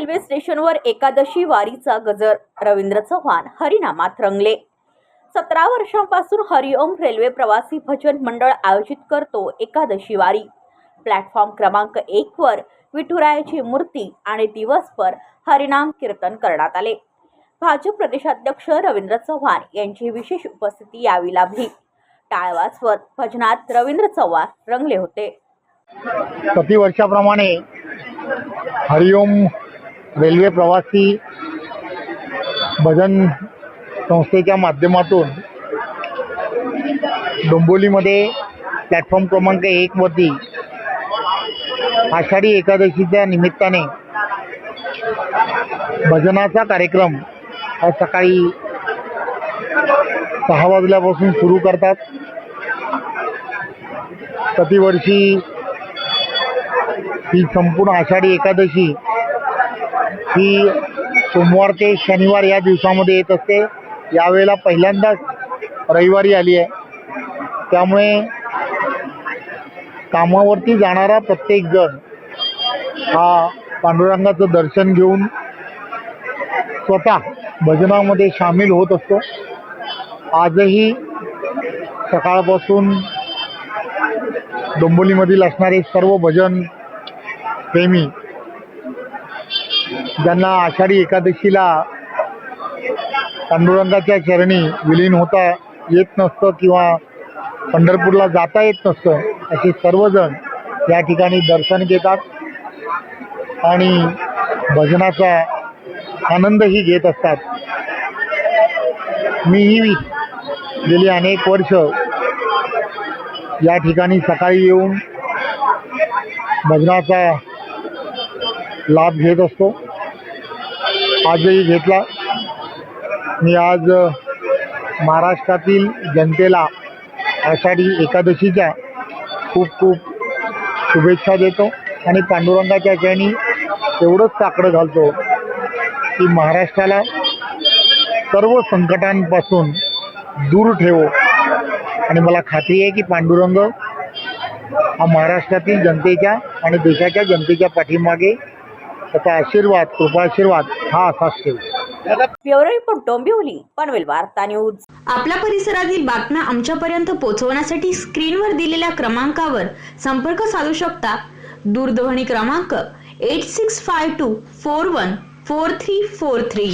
Railway स्टेशनवर एकादशी वारीचा गजर रवींद्र चव्हाण हरिनामात रंगले. सतरा वर्षांपासून हरिओम रेल्वे प्रवासी भजन मंडळ आयोजित करतो एकादशी वारी. प्लॅटफॉर्म क्रमांक एक वर विठुरायाची मूर्ती आणि दिवसभर हरिनाम कीर्तन करण्यात आले. भाजप प्रदेशाध्यक्ष रवींद्र चव्हाण यांची विशेष उपस्थिती यावी लाभली टाळ वाजवत भजनात रवींद्र चव्हाण रंगले होते. प्रतिवर्षाप्रमाणे हरिओम रेल्वे प्रवासी भजन संस्थेच्या माध्यमातून डोंबोलीमध्ये प्लॅटफॉर्म क्रमांक एकवरती आषाढी एकादशीच्या निमित्ताने भजनाचा कार्यक्रम हा सकाळी सहा वाजल्यापासून सुरू करतात. प्रतिवर्षी ही संपूर्ण आषाढी एकादशी ही सोमवार ते शनिवार या दिवसामध्ये येत असते. यावेळेला पहिल्यांदाच रविवारी आली आहे. त्यामुळे कामावरती जाणारा प्रत्येक जण हा पांडुरंगाचं दर्शन घेऊन स्वतः भजनामध्ये सामील होत असतो. आजही सकाळपासून डोंबोलीमधील असणारे सर्व भजन प्रेमी ज्यांना आषाढी एकादशीला पांडुरंगाच्या चरणी विलीन होता येत नसतं किंवा पंढरपूरला जाता येत नसतं असे सर्वजण या ठिकाणी दर्शन घेतात आणि भजनाचा आनंदही घेत असतात. मीही गेली अनेक वर्ष या ठिकाणी सकाळी येऊन भजनाचा लाभ घेत असतो. आजही घेतला. मी आज महाराष्ट्रातील जनतेला आषाढी एकादशीच्या खूप खूप शुभेच्छा देतो आणि पांडुरंगाच्या चरणी एवढंच साकडं घालतो की महाराष्ट्राला सर्व संकटांपासून दूर ठेवो. आणि मला खात्री आहे की पांडुरंग हा महाराष्ट्रातील जनतेच्या आणि देशाच्या जनतेच्या पाठीमागे त्याचा आशीर्वाद कृपाशीर्वाद हा असाच ठेवू ब्युरो रिपोर्ट डोंबिवली पनवेल वार्ता न्यूज. आपल्या परिसरातील बातम्या आमच्यापर्यंत पोहोचवण्यासाठी स्क्रीनवर दिलेल्या क्रमांकावर संपर्क साधू शकता. दूरध्वनी क्रमांक eight six five two four one four three four three